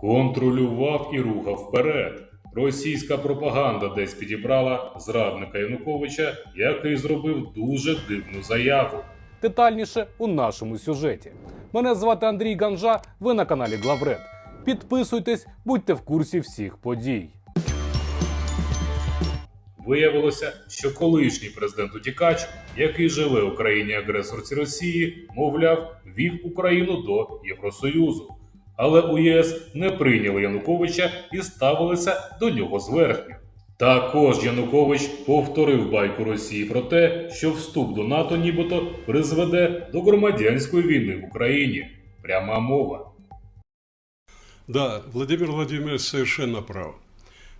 контролював і рухав вперед. Російська пропаганда десь підібрала зрадника Януковича, який зробив дуже дивну заяву. Детальніше у нашому сюжеті. Мене звати Андрій Ганжа. Ви на каналі Главред. Підписуйтесь, будьте в курсі всіх подій. Виявилося, що колишній президент утікач, який живе у країні агресорці Росії, мовляв, вів Україну до Євросоюзу. Але у ЄС не прийняли Януковича і ставилися до нього зверхньо. Також Янукович повторив байку Росії про те, що вступ до НАТО нібито призведе до громадянської війни в Україні. Пряма мова. Да, Владимир Владимирович совершенно прав.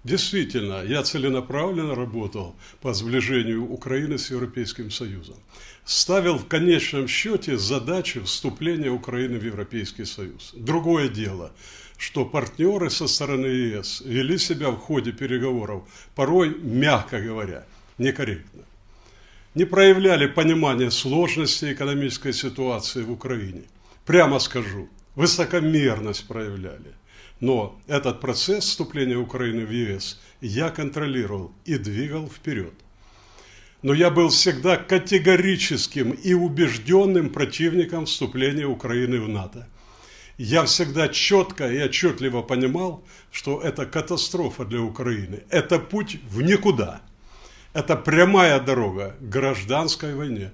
Действительно, я целенаправленно работал по сближению Украины с Европейским Союзом. Ставил в конечном счете задачу вступления Украины в Европейский Союз. Другое дело, что партнеры со стороны ЕС вели себя в ходе переговоров порой, мягко говоря, некорректно. Не проявляли понимания сложности экономической ситуации в Украине. Прямо скажу, высокомерность проявляли. Но этот процесс вступления Украины в ЕС я контролировал и двигал вперед. Но я был всегда категорическим и убежденным противником вступления Украины в НАТО. Я всегда четко и отчетливо понимал, что это катастрофа для Украины. Это путь в никуда. Это прямая дорога к гражданской войне.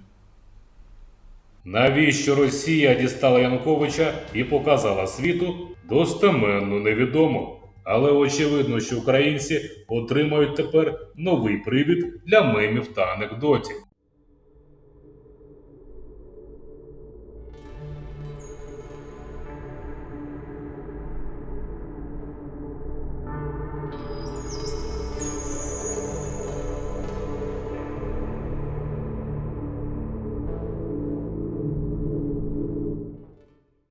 Навіщо Росія дістала Януковича і показала світу достеменно невідомо. Але очевидно, що українці отримають тепер новий привід для мемів та анекдотів.